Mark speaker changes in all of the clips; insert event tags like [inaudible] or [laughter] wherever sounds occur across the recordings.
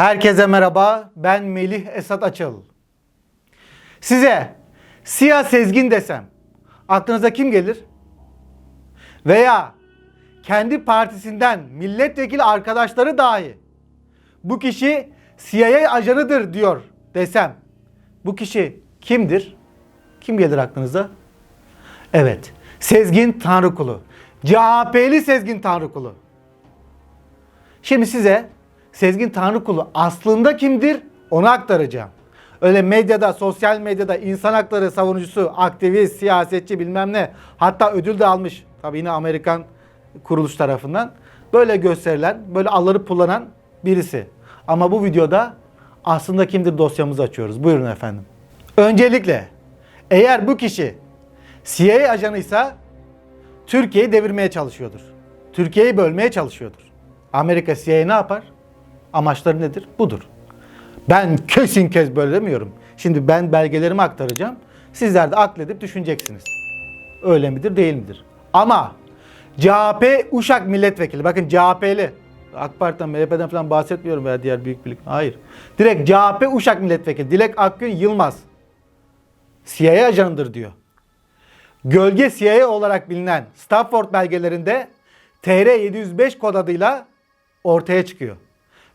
Speaker 1: Herkese merhaba. Ben Melih Esat Açıl. Size Siyah Sezgin desem aklınıza kim gelir? Veya kendi partisinden milletvekili arkadaşları dahi bu kişi CIA ajanıdır diyor desem bu kişi kimdir? Kim gelir aklınıza? Evet. Sezgin Tanrıkulu. CHP'li Sezgin Tanrıkulu. Şimdi size Sezgin Tanrıkulu aslında kimdir onu aktaracağım. Öyle medyada, sosyal medyada insan hakları savunucusu, aktivist, siyasetçi bilmem ne hatta ödül de almış. Tabii yine Amerikan kuruluş tarafından. Böyle gösterilen, böyle alları kullanan birisi. Ama bu videoda aslında kimdir dosyamızı açıyoruz. Buyurun efendim. Öncelikle eğer bu kişi CIA ajanıysa Türkiye'yi devirmeye çalışıyordur. Türkiye'yi bölmeye çalışıyordur. Amerika CIA ne yapar? Amaçları nedir? Budur. Ben kesin kez böyle demiyorum. Şimdi ben belgelerimi aktaracağım. Sizler de akledip düşüneceksiniz. Öyle midir değil midir? Ama CHP Uşak milletvekili. Bakın CHP'li. AK Parti'den, MHP'den falan bahsetmiyorum veya diğer büyük birlik. Hayır. Direkt CHP Uşak milletvekili. Dilek Akgün Yılmaz. CIA ajanıdır diyor. Gölge CIA olarak bilinen Stafford belgelerinde TR-705 kod adıyla ortaya çıkıyor.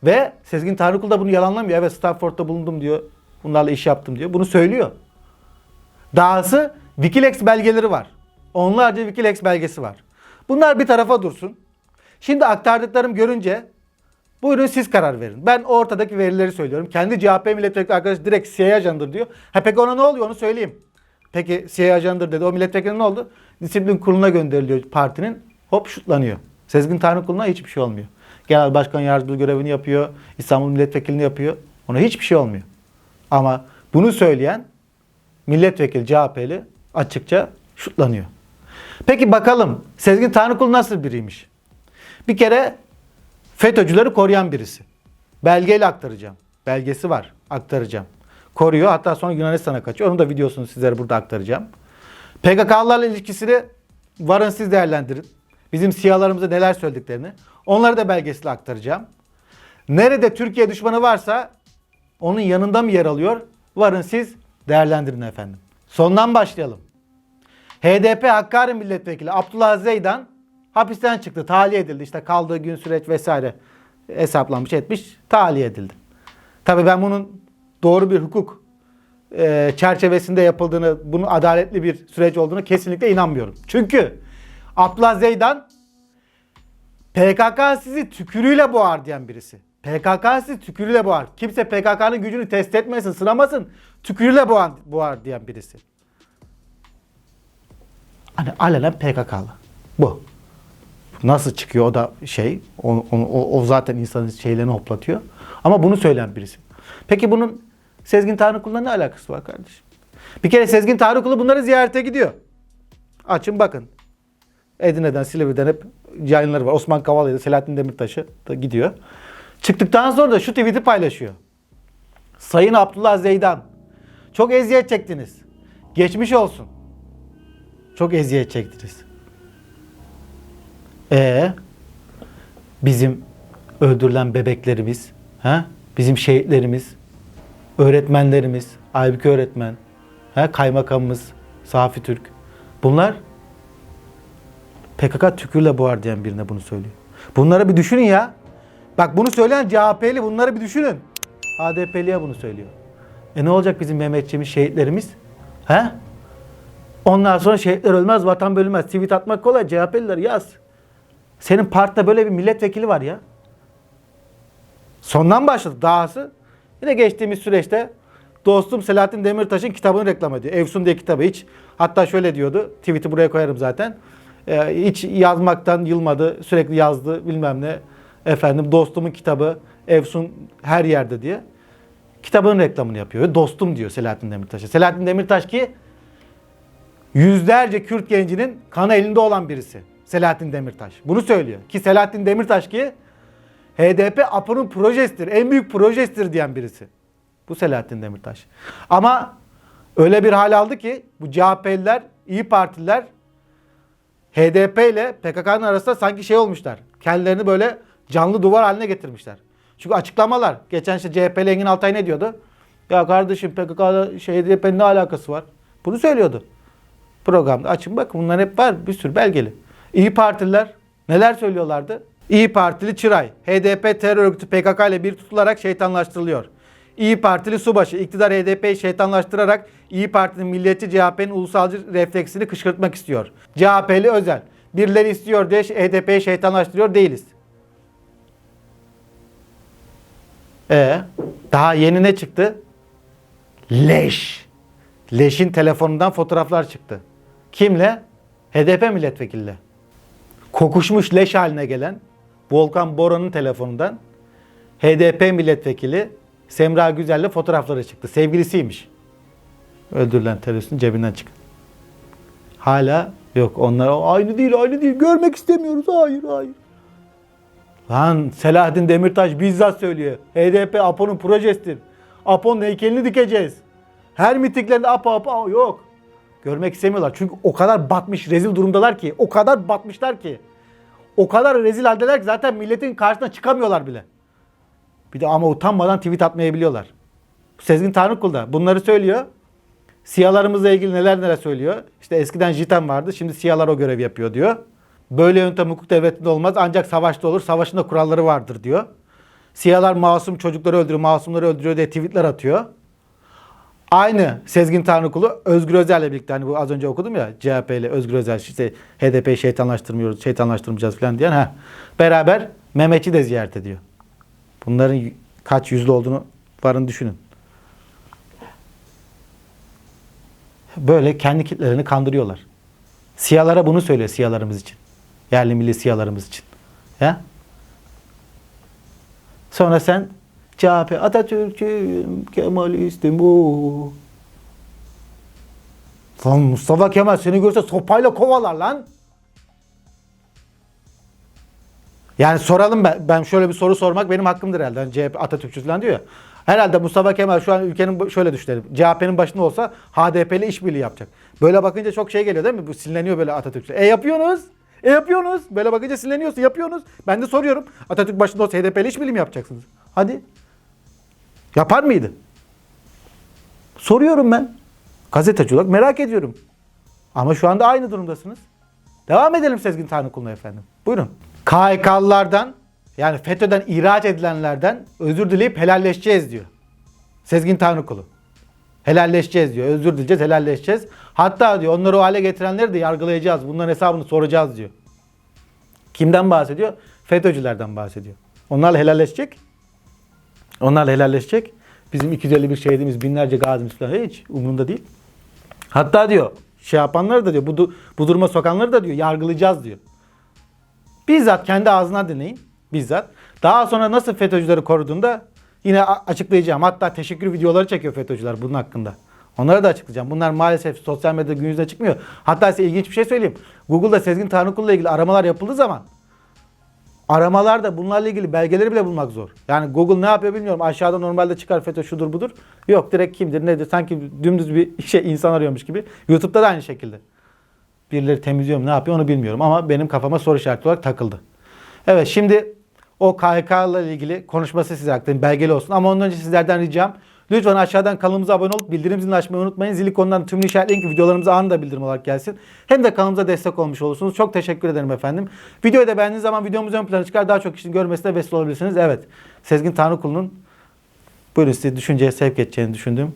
Speaker 1: Ve Sezgin Tanrıkul da bunu yalanlamıyor. Evet Stafford'da bulundum diyor. Bunlarla iş yaptım diyor. Bunu söylüyor. Dahası Wikileaks belgeleri var. Onlarca Wikileaks belgesi var. Bunlar bir tarafa dursun. Şimdi aktardıklarım görünce buyurun siz karar verin. Ben ortadaki verileri söylüyorum. Kendi CHP milletvekili arkadaş direkt CIA ajanıdır diyor. Ha peki ona ne oluyor onu söyleyeyim. Peki CIA ajanıdır dedi. O milletvekili ne oldu? Disiplin kuruluna gönderiliyor partinin. Hop şutlanıyor. Sezgin Tanrıkulu'na hiçbir şey olmuyor. Genel başkan yardımcılığı görevini yapıyor. İstanbul milletvekilini yapıyor. Ona hiçbir şey olmuyor. Ama bunu söyleyen milletvekili CHP'li açıkça şutlanıyor. Peki bakalım Sezgin Tanrıkulu nasıl biriymiş? Bir kere FETÖ'cüleri koruyan birisi. Belgeyle aktaracağım. Belgesi var. Aktaracağım. Koruyor. Hatta sonra Yunanistan'a kaçıyor. Onun da videosunu sizlere burada aktaracağım. PKK'larla ilişkisini varın siz değerlendirin. Bizim siyahlarımıza neler söylediklerini. Onları da belgesiyle aktaracağım. Nerede Türkiye düşmanı varsa onun yanında mı yer alıyor? Varın siz değerlendirin efendim. Sondan başlayalım. HDP Hakkari Milletvekili Abdullah Zeydan hapisten çıktı. Tahliye edildi. İşte kaldığı gün süreç vesaire hesaplanmış etmiş. Tahliye edildi. Tabii ben bunun doğru bir hukuk e, çerçevesinde yapıldığını, bunun adaletli bir süreç olduğunu kesinlikle inanmıyorum. Çünkü Abdullah Zeydan PKK sizi tükürüğüyle boğar diyen birisi. PKK sizi tükürüğüyle boğar. Kimse PKK'nın gücünü test etmesin, sınamasın. Tükürüğüyle boğar, boğar diyen birisi. Hani alenen PKK'lı. Bu. Nasıl çıkıyor o da şey. O, o- o zaten insanın şeylerini hoplatıyor. Ama bunu söyleyen birisi. Peki bunun Sezgin Tanrıkulu'na ne alakası var kardeşim? Bir kere Sezgin Tanrıkulu bunları ziyarete gidiyor. Açın bakın. Edirne'den, Silivri'den hep yayınları var. Osman Kavala'yla Selahattin Demirtaş'ı da gidiyor. Çıktıktan sonra da şu tweet'i paylaşıyor. Sayın Abdullah Zeydan, çok eziyet çektiniz. Geçmiş olsun. Çok eziyet çektiniz. E bizim öldürülen bebeklerimiz, ha? Bizim şehitlerimiz, öğretmenlerimiz, Aybüke öğretmen, ha? kaymakamımız, Safi Türk. Bunlar PKK tükürle boğar diyen birine bunu söylüyor. Bunları bir düşünün ya. Bak bunu söyleyen CHP'li bunları bir düşünün. HDP'liye bunu söylüyor. E ne olacak bizim Mehmetçiğimiz, şehitlerimiz? He? Ondan sonra şehitler ölmez, vatan bölünmez. Tweet atmak kolay. CHP'liler yaz. Senin partide böyle bir milletvekili var ya. Sondan başladı dahası. Yine geçtiğimiz süreçte dostum Selahattin Demirtaş'ın kitabını reklam ediyor. Evsun diye kitabı hiç. Hatta şöyle diyordu. Tweet'i buraya koyarım zaten. Ee, hiç yazmaktan yılmadı. Sürekli yazdı bilmem ne. Efendim dostumun kitabı Evsun her yerde diye. Kitabın reklamını yapıyor. Dostum diyor Selahattin Demirtaş'a. Selahattin Demirtaş ki yüzlerce Kürt gencinin kanı elinde olan birisi. Selahattin Demirtaş. Bunu söylüyor. Ki Selahattin Demirtaş ki HDP APO'nun projesidir. En büyük projesidir diyen birisi. Bu Selahattin Demirtaş. Ama öyle bir hal aldı ki bu CHP'liler, İyi Partililer HDP ile PKK'nın arasında sanki şey olmuşlar. Kendilerini böyle canlı duvar haline getirmişler. Çünkü açıklamalar. Geçen işte CHP'li Engin Altay ne diyordu? Ya kardeşim PKK'da şey HDP'nin ne alakası var? Bunu söylüyordu. Programda açın bakın bunlar hep var bir sürü belgeli. İyi Partililer neler söylüyorlardı? İyi Partili Çıray, HDP terör örgütü PKK ile bir tutularak şeytanlaştırılıyor. İyi Partili Subaşı, iktidar HDP'yi şeytanlaştırarak İyi Parti'nin milliyetçi CHP'nin ulusalcı refleksini kışkırtmak istiyor. CHP'li özel. Birileri istiyor diye HDP'yi şeytanlaştırıyor değiliz. E daha yeni ne çıktı? Leş. Leş'in telefonundan fotoğraflar çıktı. Kimle? HDP milletvekiliyle. Kokuşmuş leş haline gelen Volkan Boran'ın telefonundan HDP milletvekili Semra Güzel'le fotoğrafları çıktı. Sevgilisiymiş. Öldürülen teröristin cebinden çıkan. Hala yok. Onlar aynı değil, aynı değil. Görmek istemiyoruz. Hayır, hayır. Lan Selahattin Demirtaş bizzat söylüyor. HDP APO'nun projesidir. APO'nun heykelini dikeceğiz. Her mitiklerinde APO APO yok. Görmek istemiyorlar. Çünkü o kadar batmış, rezil durumdalar ki. O kadar batmışlar ki. O kadar rezil haldeler ki zaten milletin karşısına çıkamıyorlar bile. Bir de ama utanmadan tweet atmayabiliyorlar. Sezgin Tanrıkul da bunları söylüyor. Siyalarımızla ilgili neler neler söylüyor. İşte eskiden JITEM vardı. Şimdi siyalar o görev yapıyor diyor. Böyle yöntem hukuk devletinde olmaz. Ancak savaşta olur. Savaşın da kuralları vardır diyor. Siyalar masum çocukları öldürüyor, masumları öldürüyor diye tweetler atıyor. Aynı Sezgin Tanrıkulu Özgür Özel'le birlikte hani bu az önce okudum ya CHP'li Özgür Özel işte HDP'yi şeytanlaştırmıyoruz, şeytanlaştırmayacağız falan diyen ha. Beraber Mehmetçi de ziyaret ediyor. Bunların kaç yüzlü olduğunu varın düşünün. Böyle kendi kitlelerini kandırıyorlar. Siyalara bunu söylüyor siyalarımız için. Yerli milli siyalarımız için. Ya? Sonra sen CHP Atatürk'üm, Kemalistim bu. Lan Mustafa Kemal seni görse sopayla kovalar lan. Yani soralım ben, ben şöyle bir soru sormak benim hakkımdır herhalde. Hani CHP Atatürkçü falan diyor ya. Herhalde Mustafa Kemal şu an ülkenin şöyle düşünelim. CHP'nin başında olsa HDP'li işbirliği yapacak. Böyle bakınca çok şey geliyor değil mi? Bu sinirleniyor böyle Atatürkçü. E yapıyorsunuz. E yapıyorsunuz. Böyle bakınca sinirleniyorsun. Yapıyorsunuz. Ben de soruyorum. Atatürk başında olsa HDP'li işbirliği mi yapacaksınız? Hadi. Yapar mıydı? Soruyorum ben. Gazeteci olarak merak ediyorum. Ama şu anda aynı durumdasınız. Devam edelim Sezgin Tanrıkulu'na efendim. Buyurun. KHK'lılardan yani FETÖ'den ihraç edilenlerden özür dileyip helalleşeceğiz diyor. Sezgin Tanrıkulu. Helalleşeceğiz diyor. Özür dileyeceğiz, helalleşeceğiz. Hatta diyor onları o hale getirenleri de yargılayacağız. Bunların hesabını soracağız diyor. Kimden bahsediyor? FETÖ'cülerden bahsediyor. Onlarla helalleşecek. Onlarla helalleşecek. Bizim 251 şehidimiz, binlerce gazimiz falan hiç umurunda değil. Hatta diyor şey yapanları da diyor bu, bu duruma sokanları da diyor yargılayacağız diyor. Bizzat kendi ağzına dinleyin. Bizzat. Daha sonra nasıl FETÖ'cüleri koruduğunda yine açıklayacağım. Hatta teşekkür videoları çekiyor FETÖ'cüler bunun hakkında. Onları da açıklayacağım. Bunlar maalesef sosyal medyada gün yüzüne çıkmıyor. Hatta size ilginç bir şey söyleyeyim. Google'da Sezgin Tanrıkul'la ilgili aramalar yapıldığı zaman aramalarda bunlarla ilgili belgeleri bile bulmak zor. Yani Google ne yapıyor bilmiyorum. Aşağıda normalde çıkar FETÖ şudur budur. Yok direkt kimdir nedir sanki dümdüz bir [laughs] şey insan arıyormuş gibi. YouTube'da da aynı şekilde. Birileri temizliyor mu ne yapıyor onu bilmiyorum ama benim kafama soru işareti olarak takıldı. Evet şimdi o KHK ile ilgili konuşması size aktarayım belgeli olsun ama ondan önce sizlerden ricam lütfen aşağıdan kanalımıza abone olup bildirim zilini açmayı unutmayın. Zili konudan tümünü işaretleyin ki videolarımıza anında bildirim olarak gelsin. Hem de kanalımıza destek olmuş olursunuz. Çok teşekkür ederim efendim. Videoyu da beğendiğiniz zaman videomuz ön plana çıkar. Daha çok kişinin görmesine vesile olabilirsiniz. Evet. Sezgin Tanrıkulu'nun buyurun sizi düşünceye sevk edeceğini düşündüğüm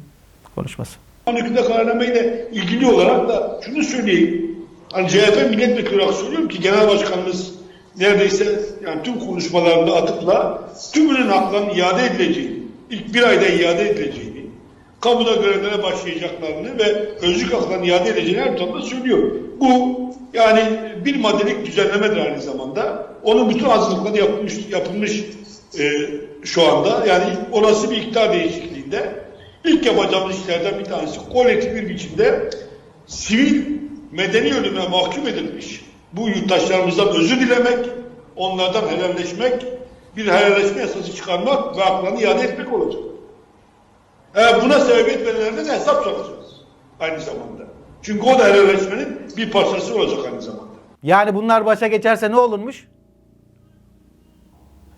Speaker 1: konuşması.
Speaker 2: Anıkında kararnameyle ilgili olarak da şunu söyleyeyim. Hani CHP milletvekili olarak söylüyorum ki genel başkanımız neredeyse yani tüm konuşmalarında atıkla tümünün haklarının iade edileceğini, ilk bir ayda iade edileceğini, kamuda görevlere başlayacaklarını ve özlük haklarını iade edileceğini her tarafta söylüyor. Bu yani bir maddelik düzenlemedir aynı zamanda. Onun bütün hazırlıkları yapılmış, yapılmış e, şu anda. Yani olası bir iktidar değişikliğinde ilk yapacağımız işlerden bir tanesi kolektif bir biçimde sivil medeni ölüme mahkum edilmiş bu yurttaşlarımızdan özür dilemek, onlardan helalleşmek, bir helalleşme yasası çıkarmak ve haklarını iade etmek olacak. Eğer buna sebebiyet verenlerden de hesap soracağız aynı zamanda. Çünkü o da helalleşmenin bir parçası olacak aynı zamanda.
Speaker 1: Yani bunlar başa geçerse ne olurmuş?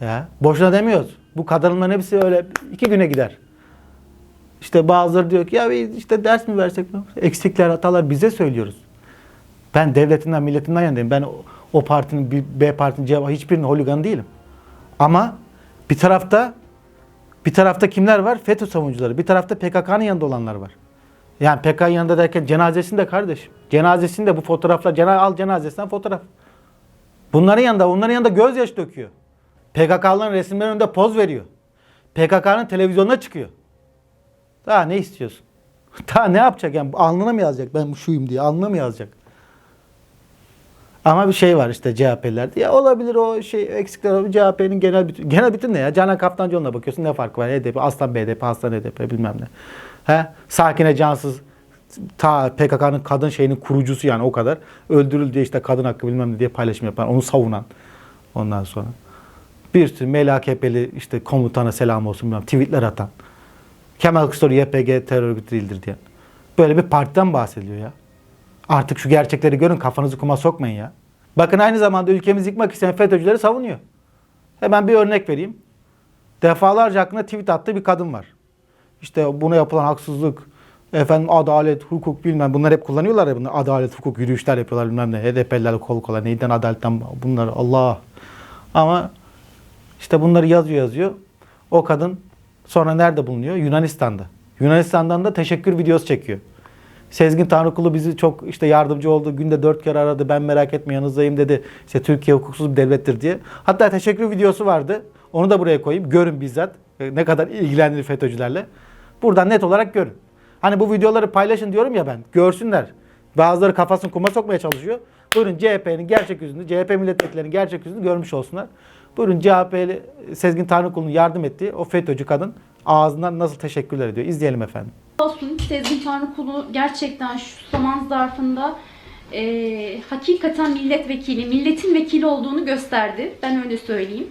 Speaker 1: Ya boşuna demiyoruz. Bu kadınların hepsi öyle iki güne gider. İşte bazıları diyor ki ya işte ders mi versek? Eksikler, hatalar bize söylüyoruz. Ben devletinden, milletinden yanındayım. Ben o, partinin, B partinin, C hiçbirinin holiganı değilim. Ama bir tarafta bir tarafta kimler var? FETÖ savunucuları. Bir tarafta PKK'nın yanında olanlar var. Yani PKK'nın yanında derken cenazesinde kardeşim. Cenazesinde bu fotoğraflar, cena al cenazesinden fotoğraf. Bunların yanında, onların yanında gözyaşı döküyor. PKK'ların resimlerin önünde poz veriyor. PKK'nın televizyonuna çıkıyor. Daha ne istiyorsun? [laughs] Daha ne yapacak yani? Alnına mı yazacak ben şuyum diye? Alnına mı yazacak? Ama bir şey var işte CHP'lerde. Ya olabilir o şey eksikler olabilir. CHP'nin genel bütün genel bütün ne ya? Canan Kaftancıoğlu'na bakıyorsun ne farkı var? HDP, Aslan BDP, Aslan HDP bilmem ne. He? Sakine Cansız ta PKK'nın kadın şeyinin kurucusu yani o kadar. Öldürüldü diye işte kadın hakkı bilmem ne diye paylaşım yapan, onu savunan ondan sonra. Bir sürü MLAKP'li işte komutana selam olsun bilmem tweetler atan. Kemal Kılıçdaroğlu YPG terör örgütü değildir diyen. Böyle bir partiden bahsediyor ya. Artık şu gerçekleri görün kafanızı kuma sokmayın ya. Bakın aynı zamanda ülkemizi yıkmak isteyen FETÖ'cüleri savunuyor. Hemen bir örnek vereyim. Defalarca hakkında tweet attığı bir kadın var. İşte buna yapılan haksızlık, efendim adalet, hukuk bilmem bunlar hep kullanıyorlar ya bunlar. Adalet, hukuk, yürüyüşler yapıyorlar bilmem ne. HDP'liler kol kola neyden adaletten bunlar Allah. Ama işte bunları yazıyor yazıyor. O kadın sonra nerede bulunuyor? Yunanistan'da. Yunanistan'dan da teşekkür videosu çekiyor. Sezgin Tanrıkulu bizi çok işte yardımcı oldu. Günde dört kere aradı. Ben merak etme yanınızdayım dedi. İşte Türkiye hukuksuz bir devlettir diye. Hatta teşekkür videosu vardı. Onu da buraya koyayım. Görün bizzat e, ne kadar ilgilendiğini FETÖ'cülerle. Buradan net olarak görün. Hani bu videoları paylaşın diyorum ya ben. Görsünler. Bazıları kafasını kuma sokmaya çalışıyor. Buyurun CHP'nin gerçek yüzünü, CHP milletvekillerinin gerçek yüzünü görmüş olsunlar. Buyurun CHP'li Sezgin Tanrıkulu'nun yardım ettiği o FETÖ'cü kadın ağzından nasıl teşekkürler ediyor. İzleyelim efendim.
Speaker 3: Olsun Sezgin Tanrıkulu gerçekten şu zaman zarfında e, hakikaten milletvekili, milletin vekili olduğunu gösterdi. Ben öyle söyleyeyim.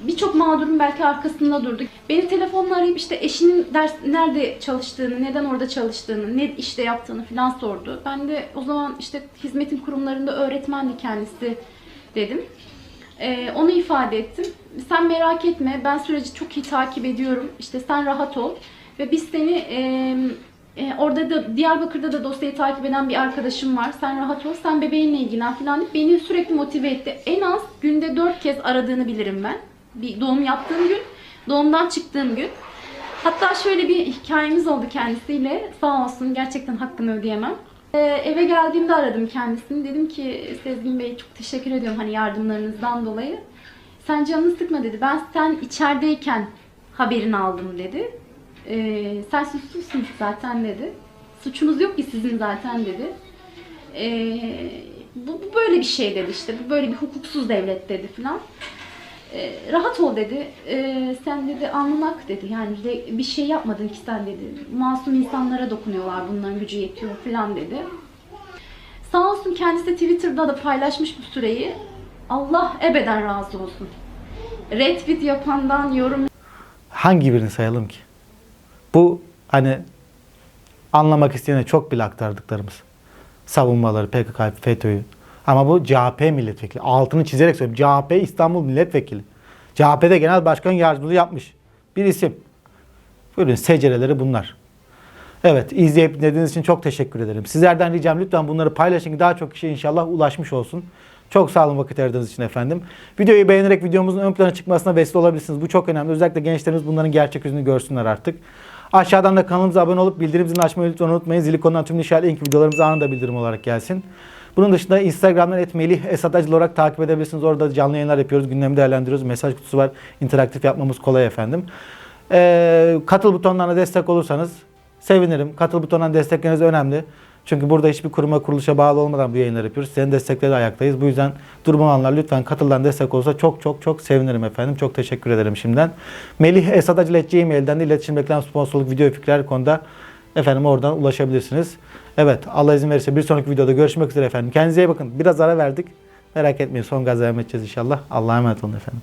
Speaker 3: Birçok mağdurun belki arkasında durdu. Beni telefonla arayıp işte eşinin ders nerede çalıştığını, neden orada çalıştığını, ne işte yaptığını falan sordu. Ben de o zaman işte hizmetin kurumlarında öğretmendi kendisi dedim. Ee, onu ifade ettim. Sen merak etme, ben süreci çok iyi takip ediyorum. İşte sen rahat ol. Ve biz seni e, e, orada da Diyarbakır'da da dosyayı takip eden bir arkadaşım var. Sen rahat ol, sen bebeğinle ilgilen falan deyip beni sürekli motive etti. En az günde dört kez aradığını bilirim ben. Bir doğum yaptığım gün, doğumdan çıktığım gün. Hatta şöyle bir hikayemiz oldu kendisiyle. Sağ olsun gerçekten hakkını ödeyemem. Ee, eve geldiğimde aradım kendisini. Dedim ki Sezgin Bey çok teşekkür ediyorum hani yardımlarınızdan dolayı. Sen canını sıkma dedi. Ben sen içerideyken haberini aldım dedi. Ee, sen suçsuzsun zaten dedi. Suçunuz yok ki sizin zaten dedi. Ee, bu, bu böyle bir şey dedi işte. Bu böyle bir hukuksuz devlet dedi filan. Ee, rahat ol dedi. Ee, sen dedi almanak dedi. Yani de- bir şey yapmadın ki sen dedi. Masum insanlara dokunuyorlar. Bunların gücü yetiyor filan dedi. Sağ olsun kendisi Twitter'da da paylaşmış bu süreyi. Allah ebeden razı olsun. Retweet yapandan, yorum
Speaker 1: Hangi birini sayalım ki? Bu hani anlamak isteyene çok bile aktardıklarımız. Savunmaları, PKK, FETÖ'yü. Ama bu CHP milletvekili. Altını çizerek söylüyorum. CHP İstanbul milletvekili. CHP'de genel başkan yardımcılığı yapmış. Bir isim. Buyurun secereleri bunlar. Evet izleyip dinlediğiniz için çok teşekkür ederim. Sizlerden ricam lütfen bunları paylaşın ki daha çok kişiye inşallah ulaşmış olsun. Çok sağ olun vakit ayırdığınız için efendim. Videoyu beğenerek videomuzun ön plana çıkmasına vesile olabilirsiniz. Bu çok önemli. Özellikle gençlerimiz bunların gerçek yüzünü görsünler artık. Aşağıdan da kanalımıza abone olup bildirim zilini açmayı lütfen unutmayın. Zili konulan tüm işaret link videolarımız anında bildirim olarak gelsin. Bunun dışında Instagram'dan etmeli Esat Acıl olarak takip edebilirsiniz. Orada canlı yayınlar yapıyoruz. Gündemi değerlendiriyoruz. Mesaj kutusu var. İnteraktif yapmamız kolay efendim. Ee, katıl butonlarına destek olursanız sevinirim. Katıl butonundan destekleriniz önemli. Çünkü burada hiçbir kuruma kuruluşa bağlı olmadan bu yayınları yapıyoruz. Senin destekleri ayaktayız. Bu yüzden durum olanlar lütfen katıldan destek olursa çok çok çok sevinirim efendim. Çok teşekkür ederim şimdiden. Melih Esadacıl.gmail'den de iletişim reklam sponsorluk video fikirler konuda efendim oradan ulaşabilirsiniz. Evet Allah izin verirse bir sonraki videoda görüşmek üzere efendim. Kendinize iyi bakın. Biraz ara verdik. Merak etmeyin son gaz devam inşallah. Allah'a emanet olun efendim.